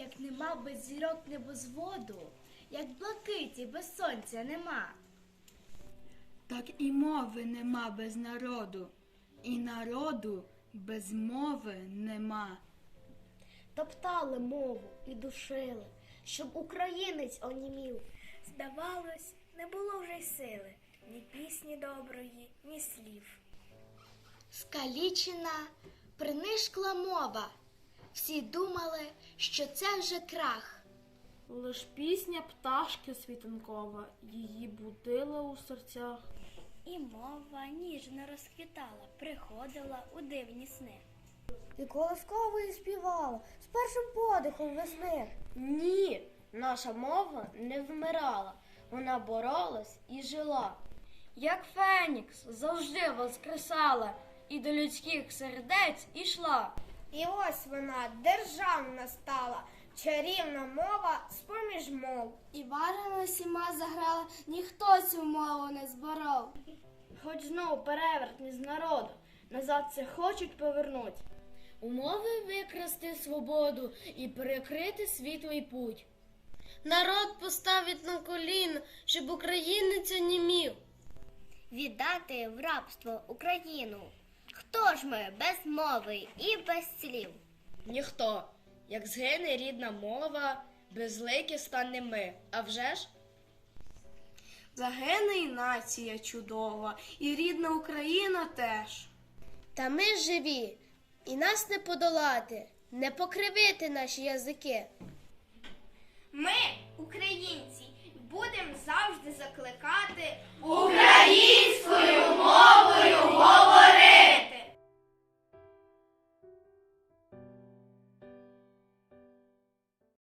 Як нема без зірок небозводу, як блакиті без сонця нема. Так і мови нема без народу, і народу без мови нема. топтали мову і душили, щоб українець онімів. Здавалось, не було вже й сили, ні пісні доброї, ні слів. Скалічена, принишкла мова. Всі думали, що це вже крах. Лиш пісня пташки світанкова її будила у серцях. І мова ніжно розквітала, приходила у дивні сни. І колосковою співала з першим подихом весни. Ні, наша мова не вмирала, вона боролась і жила. Як Фенікс завжди воскресала і до людських сердець ішла. І ось вона державна стала, чарівна мова з-поміж мов. І барами всіма заграла, ніхто цю мову не зборов. Хоч знов перевертні з народу, назад це хочуть повернуть. Умови викрасти свободу і перекрити світлий путь. Народ поставить на коліна, щоб українець онімів. Віддати в рабство Україну. Хто ж ми без мови і без слів? Ніхто. Як згине рідна мова, безликі стане ми. А вже ж? Загине і нація чудова, і рідна Україна теж. Та ми живі, і нас не подолати, не покривити наші язики. Ми, українці, будемо завжди закликати Українську